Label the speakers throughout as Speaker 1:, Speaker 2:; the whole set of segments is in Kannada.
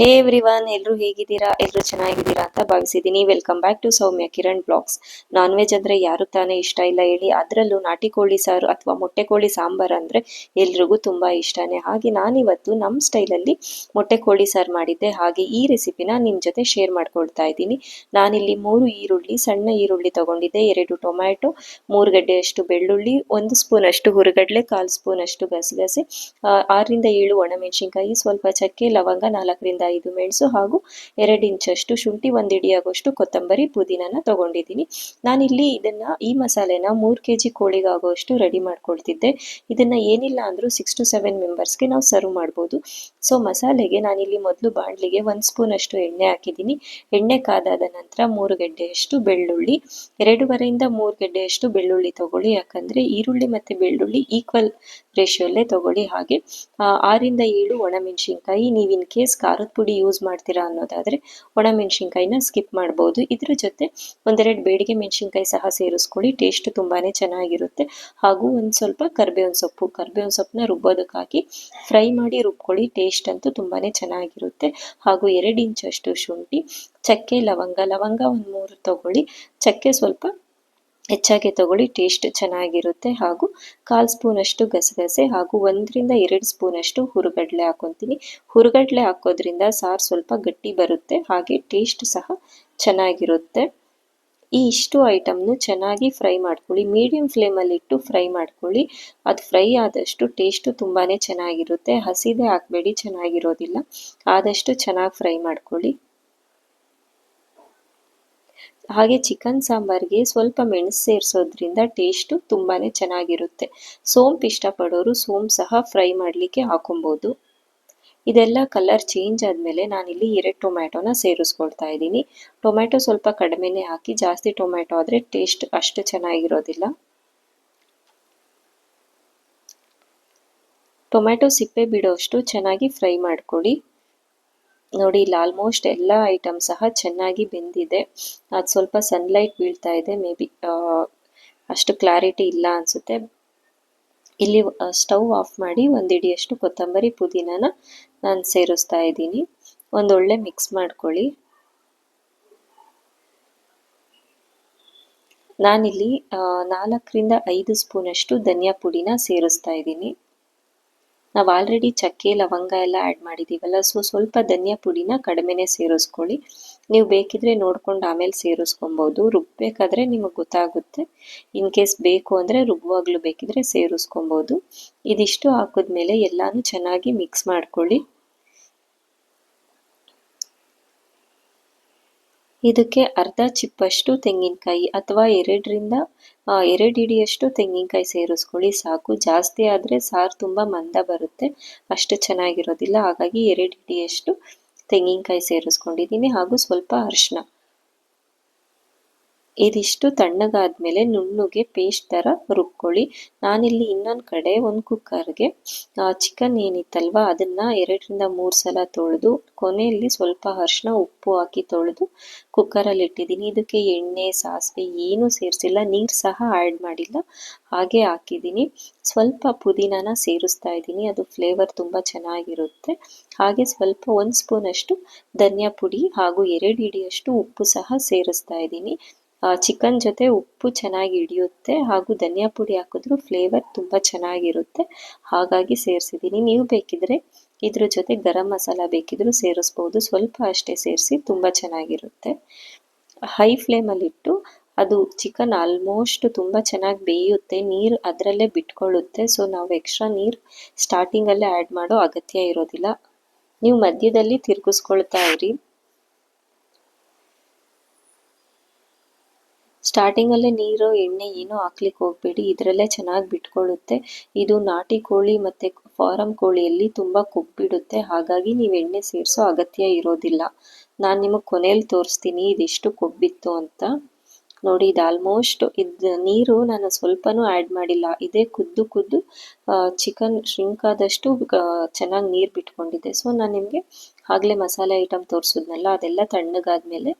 Speaker 1: ಹೇ ಎವ್ರಿವನ್ ಎಲ್ಲರೂ ಹೇಗಿದ್ದೀರಾ? ಎಲ್ಲರೂ ಚೆನ್ನಾಗಿದ್ದೀರಾ ಅಂತ ಭಾವಿಸಿದ್ದೀನಿ. Welcome back to Soumya Kiran blogs non veg ಅಂದ್ರೆ ಯಾರು ತಾನೇ ಇಷ್ಟ ಇಲ್ಲ ಹೇಳಿ, ಅದರಲ್ಲೂ ನಾಟಿ ಕೋಳಿ ಸಾರು ಅಥವಾ ಮೊಟ್ಟೆ ಕೋಳಿ ಸಾಂಬಾರ್ ಅಂದ್ರೆ ಎಲ್ರಿಗೂ ತುಂಬಾ ಇಷ್ಟನೇ. ಹಾಗೆ ನಾನಿವತ್ತು ನಮ್ಮ ಸ್ಟೈಲಲ್ಲಿ ಮೊಟ್ಟೆ ಕೋಳಿ ಸಾರು ಮಾಡಿದ್ದೆ. ಹಾಗೆ ಈ ರೆಸಿಪಿನ ನಿಮ್ಮ ಜೊತೆ ಶೇರ್ ಮಾಡ್ಕೊಳ್ತಾ ಇದ್ದೀನಿ. ನಾನಿಲ್ಲಿ ಮೂರು ಈರುಳ್ಳಿ, ಸಣ್ಣ ಈರುಳ್ಳಿ ತಗೊಂಡಿದ್ದೆ. ಎರಡು ಟೊಮ್ಯಾಟೊ, ಮೂರು ಗಡ್ಡೆಯಷ್ಟು ಬೆಳ್ಳುಳ್ಳಿ, ಒಂದು ಸ್ಪೂನ್ ಅಷ್ಟು ಹುರುಗಡ್ಲೆ, ಕಾಲು ಸ್ಪೂನ್ ಅಷ್ಟು ಗಸಗಸೆ ಆರರಿಂದ ಏಳು ಒಣಮೆಣಸಿನ್ಕಾಯಿ ಸ್ವಲ್ಪ ಚಕ್ಕೆ, ಲವಂಗ ನಾಲ್ಕರಿಂದ ಐದು ಮೆಣಸು ಹಾಗೂ ಎರಡು ಇಂಚಷ್ಟು ಶುಂಠಿ, ಒಂದು ಇಡಿಯಾಗುವಷ್ಟು ಕೊತ್ತಂಬರಿ ಪುದೀನನ ತಗೊಂಡಿದ್ದೀನಿ. ನಾನಿಲ್ಲಿ ಇದನ್ನ ಈ ಮಸಾಲೆನ ಮೂರು ಕೆ ಜಿ ಕೋಳಿಗಾಗುವಷ್ಟು ರೆಡಿ ಮಾಡ್ಕೊಳ್ತಿದ್ದೆ. ಇದನ್ನ ಏನಿಲ್ಲ ಅಂದ್ರೂ ಸಿಕ್ಸ್ ಟು ಸೆವೆನ್ ಮೆಂಬರ್ಸ್ಗೆ ನಾವು ಸರ್ವ್ ಮಾಡ್ಬೋದು. ಸೊ ಮಸಾಲೆಗೆ ನಾನಿಲ್ಲಿ ಮೊದಲು ಬಾಣಲಿಗೆ ಒಂದು ಸ್ಪೂನ್ ಅಷ್ಟು ಎಣ್ಣೆ ಹಾಕಿದ್ದೀನಿ. ಎಣ್ಣೆ ಕಾದಾದ ನಂತರ ಮೂರು ಗೆಡ್ಡೆಯಷ್ಟು ಬೆಳ್ಳುಳ್ಳಿ, ಎರಡೂವರೆಯಿಂದ ಮೂರು ಗೆಡ್ಡೆಯಷ್ಟು ಬೆಳ್ಳುಳ್ಳಿ ತಗೊಳ್ಳಿ. ಯಾಕಂದ್ರೆ ಈರುಳ್ಳಿ ಮತ್ತೆ ಬೆಳ್ಳುಳ್ಳಿ ಈಕ್ವಲ್ ರೇಷಿಯೋಲ್ಲೇ ತಗೊಳ್ಳಿ ಹಾಗೆ. ಆರಿಂದ ಏಳು ಒಣಮೆಣಸಿನ್ಕಾಯಿ, ನೀವು ಇನ್ ಕೇಸ್ ಖಾರದ ಪುಡಿ ಯೂಸ್ ಮಾಡ್ತೀರಾ ಅನ್ನೋದಾದ್ರೆ ಒಣಮೆಣಸಿನ್ಕಾಯಿನ ಸ್ಕಿಪ್ ಮಾಡ್ಬೋದು. ಇದ್ರ ಜೊತೆ ಒಂದೆರಡು ಬೇಡಿಗೆ ಮೆಣಸಿನ್ಕಾಯಿ ಸಹ ಸೇರಿಸ್ಕೊಳ್ಳಿ ಟೇಸ್ಟ್ ತುಂಬಾನೇ ಚೆನ್ನಾಗಿರುತ್ತೆ. ಹಾಗೂ ಒಂದು ಸ್ವಲ್ಪ ಕರ್ಬೇವಿನ ಸೊಪ್ಪು, ಕರ್ಬೇವಿನ ಸೊಪ್ಪನ್ನ ರುಬ್ಬೋದಕ್ಕೆ ಹಾಕಿ ಫ್ರೈ ಮಾಡಿ ರುಬ್ಕೊಳ್ಳಿ ಟೇಸ್ಟ್ ಅಂತೂ ತುಂಬಾನೇ ಚೆನ್ನಾಗಿರುತ್ತೆ. ಹಾಗೂ ಎರಡು ಇಂಚಷ್ಟು ಶುಂಠಿ, ಚಕ್ಕೆ, ಲವಂಗ ಲವಂಗ ಒಂದು ಮೂರು ತಗೊಳ್ಳಿ. ಚಕ್ಕೆ ಸ್ವಲ್ಪ ಹೆಚ್ಚಾಗಿ ತಗೊಳ್ಳಿ ಟೇಸ್ಟ್ ಚೆನ್ನಾಗಿರುತ್ತೆ. ಹಾಗೂ ಕಾಲು ಸ್ಪೂನಷ್ಟು ಗಸಗಸೆ ಹಾಗೂ ಒಂದರಿಂದ ಎರಡು ಸ್ಪೂನಷ್ಟು ಹುರುಗಡಲೆ ಹಾಕೊತೀನಿ. ಹುರುಗಡ್ಲೆ ಹಾಕೋದ್ರಿಂದ ಸಾರು ಸ್ವಲ್ಪ ಗಟ್ಟಿ ಬರುತ್ತೆ, ಹಾಗೆ ಟೇಸ್ಟ್ ಸಹ ಚೆನ್ನಾಗಿರುತ್ತೆ. ಈ ಇಷ್ಟು ಐಟಮ್ನು ಚೆನ್ನಾಗಿ ಫ್ರೈ ಮಾಡ್ಕೊಳ್ಳಿ. ಮೀಡಿಯಂ ಫ್ಲೇಮಲ್ಲಿ ಇಟ್ಟು ಫ್ರೈ ಮಾಡ್ಕೊಳ್ಳಿ. ಅದು ಫ್ರೈ ಆದಷ್ಟು ಟೇಸ್ಟು ತುಂಬಾ ಚೆನ್ನಾಗಿರುತ್ತೆ. ಹಸಿದೆ ಹಾಕಬೇಡಿ ಚೆನ್ನಾಗಿರೋದಿಲ್ಲ. ಆದಷ್ಟು ಚೆನ್ನಾಗಿ ಫ್ರೈ ಮಾಡ್ಕೊಳ್ಳಿ. ಹಾಗೆ ಚಿಕನ್ ಸಾಂಬಾರ್ಗೆ ಸ್ವಲ್ಪ ಮೆಣಸು ಸೇರಿಸೋದ್ರಿಂದ ಟೇಸ್ಟು ತುಂಬಾ ಚೆನ್ನಾಗಿರುತ್ತೆ. ಸೋಂಪು ಇಷ್ಟಪಡೋರು ಸೋಂಪು ಸಹ ಫ್ರೈ ಮಾಡಲಿಕ್ಕೆ ಹಾಕೊಬೋದು. ಇದೆಲ್ಲ ಕಲರ್ ಚೇಂಜ್ ಆದಮೇಲೆ ನಾನಿಲ್ಲಿ ಎರಡು ಟೊಮ್ಯಾಟೊನ ಸೇರಿಸ್ಕೊಳ್ತಾ ಇದ್ದೀನಿ. ಟೊಮ್ಯಾಟೊ ಸ್ವಲ್ಪ ಕಡಿಮೆನೇ ಹಾಕಿ, ಜಾಸ್ತಿ ಟೊಮ್ಯಾಟೊ ಆದರೆ ಟೇಸ್ಟ್ ಅಷ್ಟು ಚೆನ್ನಾಗಿರೋದಿಲ್ಲ. ಟೊಮ್ಯಾಟೊ ಸಿಪ್ಪೆ ಬಿಡೋಷ್ಟು ಚೆನ್ನಾಗಿ ಫ್ರೈ ಮಾಡ್ಕೊಳ್ಳಿ. ನೋಡಿ, ಇಲ್ಲಿ ಆಲ್ಮೋಸ್ಟ್ ಎಲ್ಲ ಐಟಮ್ ಸಹ ಚೆನ್ನಾಗಿ ಬೆಂದಿದೆ. ಅದು ಸ್ವಲ್ಪ ಸನ್ಲೈಟ್ ಬೀಳ್ತಾ ಇದೆ ಮೇ ಬಿ ಅಷ್ಟು ಕ್ಲಾರಿಟಿ ಇಲ್ಲ ಅನಿಸುತ್ತೆ. ಇಲ್ಲಿ ಸ್ಟವ್ ಆಫ್ ಮಾಡಿ ಒಂದು ಇಡಿಯಷ್ಟು ಕೊತ್ತಂಬರಿ ಪುದೀನನ ನಾನು ಸೇರಿಸ್ತಾ ಇದ್ದೀನಿ. ಒಂದೊಳ್ಳೆ ಮಿಕ್ಸ್ ಮಾಡ್ಕೊಳ್ಳಿ. ನಾನಿಲ್ಲಿ ನಾಲ್ಕರಿಂದ ಐದು ಸ್ಪೂನಷ್ಟು ಧನಿಯಾ ಪುಡಿನ ಸೇರಿಸ್ತಾ ಇದ್ದೀನಿ. ನಾವು ಆಲ್ರೆಡಿ ಚಕ್ಕೆ, ಲವಂಗ ಎಲ್ಲ ಆ್ಯಡ್ ಮಾಡಿದ್ದೀವಲ್ಲ ಸೊ ಸ್ವಲ್ಪ ಧನಿಯಾ ಪುಡಿನ ಕಡಿಮೆನೇ ಸೇರಿಸ್ಕೊಳ್ಳಿ. ನೀವು ಬೇಕಿದ್ರೆ ನೋಡ್ಕೊಂಡು ಆಮೇಲೆ ಸೇರಿಸ್ಕೊಬೋದು. ರುಬ್ಬಬೇಕಾದ್ರೆ ನಿಮಗೆ ಗೊತ್ತಾಗುತ್ತೆ. ಇನ್ ಕೇಸ್ ಬೇಕು ಅಂದರೆ ರುಬ್ಬುವಾಗಲೂ ಬೇಕಿದ್ರೆ ಸೇರಿಸ್ಕೊಬೋದು. ಇದಿಷ್ಟು ಹಾಕಿದ್ಮೇಲೆ ಎಲ್ಲಾನು ಚೆನ್ನಾಗಿ ಮಿಕ್ಸ್ ಮಾಡ್ಕೊಳ್ಳಿ. ಇದಕ್ಕೆ ಅರ್ಧ ಚಿಪ್ಪಷ್ಟು ತೆಂಗಿನಕಾಯಿ ಅಥವಾ ಎರಡರಿಂದ ಎರಡು ಹಿಡಿಯಷ್ಟು ತೆಂಗಿನಕಾಯಿ ಸೇರಿಸ್ಕೊಳ್ಳಿ. ಸಾಕು. ಜಾಸ್ತಿ ಆದರೆ ಸಾರು ತುಂಬ ಮಂದ ಬರುತ್ತೆ. ಅಷ್ಟು ಚೆನ್ನಾಗಿರೋದಿಲ್ಲ. ಹಾಗಾಗಿ ಎರಡು ಹಿಡಿಯಷ್ಟು ತೆಂಗಿನಕಾಯಿ ಸೇರಿಸ್ಕೊಂಡಿದ್ದೀನಿ. ಹಾಗೂ ಸ್ವಲ್ಪ ಅರಿಶಿನ ಇದಿಷ್ಟು ತಣ್ಣಗಾದ್ಮೇಲೆ ನುಣ್ಣಗೆ ಪೇಸ್ಟ್ ಥರ ರುಬ್ಕೊಳ್ಳಿ. ನಾನಿಲ್ಲಿ ಇನ್ನೊಂದು ಕಡೆ ಒಂದು ಕುಕ್ಕರ್ಗೆ ಚಿಕನ್ ಏನಿತ್ತಲ್ವ, ಅದನ್ನು ಎರಡರಿಂದ ಮೂರು ಸಲ ತೊಳೆದು, ಕೊನೆಯಲ್ಲಿ ಸ್ವಲ್ಪ ಅರಿಶಿನ ಉಪ್ಪು ಹಾಕಿ ತೊಳೆದು ಕುಕ್ಕರಲ್ಲಿ ಇಟ್ಟಿದ್ದೀನಿ. ಇದಕ್ಕೆ ಎಣ್ಣೆ, ಸಾಸಿವೆ ಏನೂ ಸೇರಿಸಿಲ್ಲ, ನೀರು ಸಹ ಆ್ಯಡ್ ಮಾಡಿಲ್ಲ, ಹಾಗೆ ಹಾಕಿದ್ದೀನಿ. ಸ್ವಲ್ಪ ಪುದೀನಾನ ಸೇರಿಸ್ತಾ ಇದ್ದೀನಿ, ಅದು ಫ್ಲೇವರ್ ತುಂಬ ಚೆನ್ನಾಗಿರುತ್ತೆ. ಹಾಗೆ ಸ್ವಲ್ಪ ಒಂದು ಸ್ಪೂನಷ್ಟು ಧನಿಯಾ ಪುಡಿ ಹಾಗೂ ಎರಡು ಹಿಡಿಯಷ್ಟು ಉಪ್ಪು ಸಹ ಸೇರಿಸ್ತಾ ಇದ್ದೀನಿ. ಚಿಕನ್ ಜೊತೆ ಉಪ್ಪು ಚೆನ್ನಾಗಿ ಹಿಡಿಯುತ್ತೆ ಹಾಗೂ ಧನಿಯಾ ಪುಡಿ ಹಾಕಿದ್ರು ಫ್ಲೇವರ್ ತುಂಬ ಚೆನ್ನಾಗಿರುತ್ತೆ. ಹಾಗಾಗಿ ಸೇರಿಸಿದ್ದೀನಿ. ನೀವು ಬೇಕಿದ್ರೆ ಇದ್ರ ಜೊತೆ ಗರಂ ಮಸಾಲ ಬೇಕಿದ್ರೂ ಸೇರಿಸ್ಬೋದು. ಸ್ವಲ್ಪ ಅಷ್ಟೇ ಸೇರಿಸಿ ತುಂಬ ಚೆನ್ನಾಗಿರುತ್ತೆ. ಹೈ ಫ್ಲೇಮಲ್ಲಿಟ್ಟು ಅದು ಚಿಕನ್ ಆಲ್ಮೋಸ್ಟ್ ತುಂಬ ಚೆನ್ನಾಗಿ ಬೇಯುತ್ತೆ. ನೀರು ಅದರಲ್ಲೇ ಬಿಟ್ಕೊಳ್ಳುತ್ತೆ. ಸೊ ನಾವು ಎಕ್ಸ್ಟ್ರಾ ನೀರು ಸ್ಟಾರ್ಟಿಂಗಲ್ಲೇ ಆ್ಯಡ್ ಮಾಡೋ ಅಗತ್ಯ ಇರೋದಿಲ್ಲ. ನೀವು ಮಧ್ಯದಲ್ಲಿ ತಿರುಗಿಸ್ಕೊಳ್ತಾ ಇರಿ. ಸ್ಟಾರ್ಟಿಂಗಲ್ಲೇ ನೀರು, ಎಣ್ಣೆ ಏನು ಹಾಕ್ಲಿಕ್ಕೆ ಹೋಗಬೇಡಿ. ಇದರಲ್ಲೇ ಚೆನ್ನಾಗಿ ಬಿಟ್ಕೊಳ್ಳುತ್ತೆ ಇದು ನಾಟಿ ಕೋಳಿ ಮತ್ತು ಫಾರಂ ಕೋಳಿಯಲ್ಲಿ ತುಂಬ ಕೊಬ್ಬಿಡುತ್ತೆ. ಹಾಗಾಗಿ ನೀವು ಎಣ್ಣೆ ಸೇರಿಸೋ ಅಗತ್ಯ ಇರೋದಿಲ್ಲ. ನಾನು ನಿಮಗೆ ಕೊನೆಯಲ್ಲಿ ತೋರಿಸ್ತೀನಿ. ಇದೆಷ್ಟು ಕೊಬ್ಬಿತ್ತು ಅಂತ. ನೋಡಿ, ಇದು ಆಲ್ಮೋಸ್ಟ್ ಇದು ನೀರು ನಾನು ಸ್ವಲ್ಪನೂ ಆ್ಯಡ್ ಮಾಡಿಲ್ಲ. ಇದೇ ಕುದ್ದು ಕುದ್ದು ಚಿಕನ್ ಶ್ರಿಂಕ್ ಆದಷ್ಟು ಚೆನ್ನಾಗಿ ನೀರು ಬಿಟ್ಕೊಂಡಿದೆ ಸೊ ನಾನು ನಿಮಗೆ ಆಗಲೇ ಮಸಾಲೆ ಐಟಮ್ ತೋರಿಸಿದ್ನಲ್ಲ, ಅದೆಲ್ಲ ತಣ್ಣಗಾದ್ಮೇಲೆ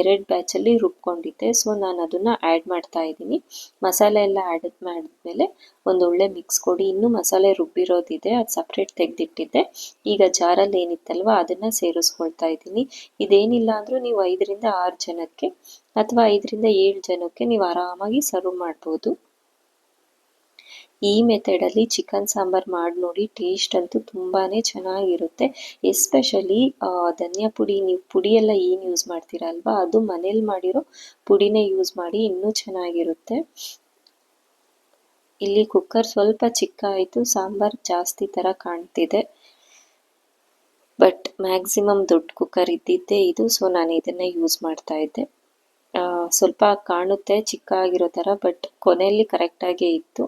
Speaker 1: ಎರಡು ಬ್ಯಾಚಲ್ಲಿ ರುಬ್ಕೊಂಡಿದ್ದೆ. ಸೊ ನಾನು ಅದನ್ನು ಆ್ಯಡ್ ಮಾಡ್ತಾ ಇದ್ದೀನಿ. ಮಸಾಲೆ ಎಲ್ಲ ಆ್ಯಡ್ ಮಾಡಿದ್ಮೇಲೆ ಒಂದು ಒಳ್ಳೆ ಮಿಕ್ಸ್ ಕೊಡಿ. ಇನ್ನೂ ಮಸಾಲೆ ರುಬ್ಬಿರೋದಿದೆ, ಅದು ಸಪ್ರೇಟ್ ತೆಗೆದಿಟ್ಟಿದ್ದೆ. ಈಗ ಜಾರಲ್ಲಿ ಏನಿತ್ತಲ್ವ, ಅದನ್ನು ಸೇರಿಸ್ಕೊಳ್ತಾ ಇದ್ದೀನಿ. ಇದೇನಿಲ್ಲ ಅಂದರೂ ನೀವು ಐದರಿಂದ ಆರು ಜನಕ್ಕೆ ಅಥವಾ ಐದರಿಂದ ಏಳು ಜನಕ್ಕೆ ನೀವು ಆರಾಮಾಗಿ ಸರ್ವ್ ಮಾಡ್ಬೋದು. ಈ ಮೆಥಡಲ್ಲಿ ಚಿಕನ್ ಸಾಂಬಾರ್ ಮಾಡಿ ನೋಡಿ ಟೇಸ್ಟ್ ಅಂತೂ ತುಂಬಾ ಚೆನ್ನಾಗಿರುತ್ತೆ. ಎಸ್ಪೆಷಲಿ ಧನಿಯಾ ಪುಡಿ, ನೀವು ಪುಡಿ ಎಲ್ಲ ಏನು ಯೂಸ್ ಮಾಡ್ತೀರಾ ಅಲ್ವಾ, ಅದು ಮನೇಲಿ ಮಾಡಿರೋ ಪುಡಿನೇ ಯೂಸ್ ಮಾಡಿ ಇನ್ನೂ ಚೆನ್ನಾಗಿರುತ್ತೆ. ಇಲ್ಲಿ ಕುಕ್ಕರ್ ಸ್ವಲ್ಪ ಚಿಕ್ಕ ಆಯಿತು, ಸಾಂಬಾರ್ ಜಾಸ್ತಿ ಥರ ಕಾಣ್ತಿದೆ. ಬಟ್ ಮ್ಯಾಕ್ಸಿಮಮ್ ದೊಡ್ಡ ಕುಕ್ಕರ್ ಇದ್ದಿದ್ದೇ ಇದು ಸೊ ನಾನು ಇದನ್ನೇ ಯೂಸ್ ಮಾಡ್ತಾ ಇದ್ದೆ. ಸ್ವಲ್ಪ ಕಾಣುತ್ತೆ ಚಿಕ್ಕ ಆಗಿರೋ ಥರ ಬಟ್ ಕೊನೆಯಲ್ಲಿ ಕರೆಕ್ಟಾಗೇ ಇತ್ತು.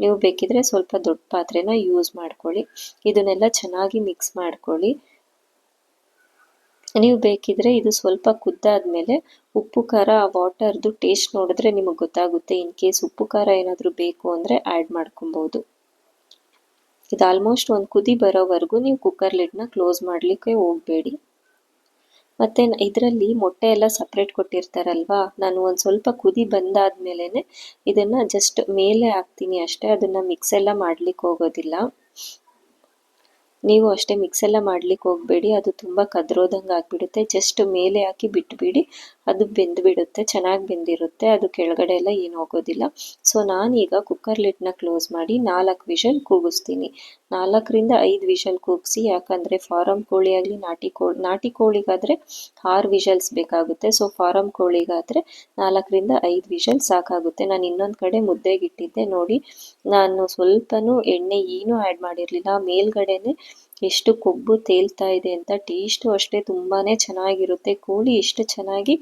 Speaker 1: ನೀವು ಬೇಕಿದ್ರೆ ಸ್ವಲ್ಪ ದೊಡ್ಡ ಪಾತ್ರೆನ ಯೂಸ್ ಮಾಡ್ಕೊಳ್ಳಿ. ಇದನ್ನೆಲ್ಲ ಚೆನ್ನಾಗಿ ಮಿಕ್ಸ್ ಮಾಡ್ಕೊಳ್ಳಿ. ನೀವು ಬೇಕಿದ್ರೆ ಇದು ಸ್ವಲ್ಪ ಕುದ್ದಾದ್ಮೇಲೆ ಉಪ್ಪು, ಖಾರ ವಾಟರ್ದು ಟೇಸ್ಟ್ ನೋಡಿದ್ರೆ ನಿಮಗೆ ಗೊತ್ತಾಗುತ್ತೆ. ಇನ್ ಕೇಸ್ ಉಪ್ಪು, ಖಾರ ಏನಾದರೂ ಬೇಕು ಅಂದರೆ ಆ್ಯಡ್ ಮಾಡ್ಕೊಬೋದು. ಇದು ಆಲ್ಮೋಸ್ಟ್ ಒಂದು ಕುದಿ ಬರೋವರೆಗೂ ನೀವು ಕುಕ್ಕರ್ ಲಿಡ್ನ ಕ್ಲೋಸ್ ಮಾಡಲಿಕ್ಕೆ ಹೋಗಬೇಡಿ. ಮತ್ತು ಇದರಲ್ಲಿ ಮೊಟ್ಟೆ ಎಲ್ಲ ಸಪ್ರೇಟ್ ಕೊಟ್ಟಿರ್ತಾರಲ್ವಾ? ನಾನು ಒಂದು ಸ್ವಲ್ಪ ಕುದಿ ಬಂದಾದ್ಮೇಲೆ ಇದನ್ನು ಜಸ್ಟ್ ಮೇಲೆ ಹಾಕ್ತೀನಿ ಅಷ್ಟೇ. ಅದನ್ನು ಮಿಕ್ಸ್ ಎಲ್ಲ ಮಾಡ್ಲಿಕ್ಕೆ ಹೋಗೋದಿಲ್ಲ. ನೀವು ಅಷ್ಟೇ ಮಿಕ್ಸ್ ಎಲ್ಲ ಮಾಡ್ಲಿಕ್ಕೆ ಹೋಗಬೇಡಿ. ಅದು ತುಂಬ ಕದ್ರೋದಂಗೆ ಆಗಿಬಿಡುತ್ತೆ. ಜಸ್ಟ್ ಮೇಲೆ ಹಾಕಿ ಬಿಟ್ಬಿಡಿ. ಅದು ಬೆಂದುಬಿಡುತ್ತೆ, ಚೆನ್ನಾಗಿ ಬೆಂದಿರುತ್ತೆ, ಅದು ಕೆಳಗಡೆ ಎಲ್ಲ ಏನು ಹೋಗೋದಿಲ್ಲ. ಸೊ ನಾನೀಗ ಕುಕ್ಕರ್ ಲಿಡ್ನ ಕ್ಲೋಸ್ ಮಾಡಿ ನಾಲ್ಕು ವಿಷಲ್ ಕೂಗಿಸ್ತೀನಿ. ನಾಲ್ಕರಿಂದ ಐದು ವಿಷಲ್ ಕೂಗಿಸಿ, ಯಾಕಂದರೆ ಫಾರಮ್ ಕೋಳಿ ಆಗಲಿ, ನಾಟಿ ಕೋಳಿ ನಾಟಿ ಕೋಳಿಗಾದರೆ ಆರು ವಿಷಲ್ಸ್ ಬೇಕಾಗುತ್ತೆ. ಸೊ ಫಾರಮ್ ಕೋಳಿಗಾದರೆ ನಾಲ್ಕರಿಂದ ಐದು ವಿಷಲ್ ಸಾಕಾಗುತ್ತೆ. ನಾನು ಇನ್ನೊಂದು ಕಡೆ ಮುದ್ದೆಗಿಟ್ಟಿದ್ದೆ ನೋಡಿ. ನಾನು ಸ್ವಲ್ಪನೂ ಎಣ್ಣೆ ಏನೂ ಆ್ಯಡ್ ಮಾಡಿರಲಿಲ್ಲ. ಮೇಲ್ಗಡೆನೆ ಎಷ್ಟು ಕೊಬ್ಬು ತೇಲ್ತಾ ಇದೆ ಅಂತ ಟೇಸ್ಟು ಅಷ್ಟೇ ತುಂಬಾನೇ ಚೆನ್ನಾಗಿರುತ್ತೆ. ಕೋಳಿ ಎಷ್ಟು ಚೆನ್ನಾಗಿ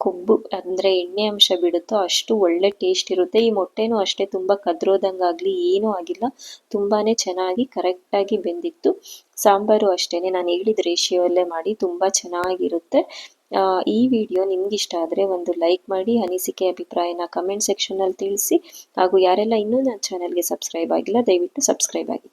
Speaker 1: ಕೊಬ್ಬು ಅಂದರೆ ಎಣ್ಣೆ ಅಂಶ ಬಿಡುತ್ತೋ ಅಷ್ಟು ಒಳ್ಳೆ ಟೇಸ್ಟ್ ಇರುತ್ತೆ. ಈ ಮೊಟ್ಟೆನೂ ಅಷ್ಟೇ ತುಂಬ ಕದ್ರೋದಂಗಾಗಲಿ ಏನೂ ಆಗಿಲ್ಲ. ತುಂಬಾ ಚೆನ್ನಾಗಿ ಕರೆಕ್ಟಾಗಿ ಬೆಂದಿತ್ತು. ಸಾಂಬಾರು ಅಷ್ಟೇ ನಾನು ಹೇಳಿದ ರೇಷಿಯೋಲ್ಲೇ ಮಾಡಿ ತುಂಬ ಚೆನ್ನಾಗಿರುತ್ತೆ. ಈ ವಿಡಿಯೋ ನಿಮ್ಗೆ ಇಷ್ಟ ಆದರೆ ಒಂದು ಲೈಕ್ ಮಾಡಿ, ಅನಿಸಿಕೆ, ಅಭಿಪ್ರಾಯನ ಕಮೆಂಟ್ ಸೆಕ್ಷನಲ್ಲಿ ತಿಳಿಸಿ. ಹಾಗೂ ಯಾರೆಲ್ಲ ಇನ್ನೂ ನನ್ನ ಚಾನಲ್ಗೆ ಸಬ್ಸ್ಕ್ರೈಬ್ ಆಗಿಲ್ಲ, ದಯವಿಟ್ಟು ಸಬ್ಸ್ಕ್ರೈಬ್ ಆಗಿ.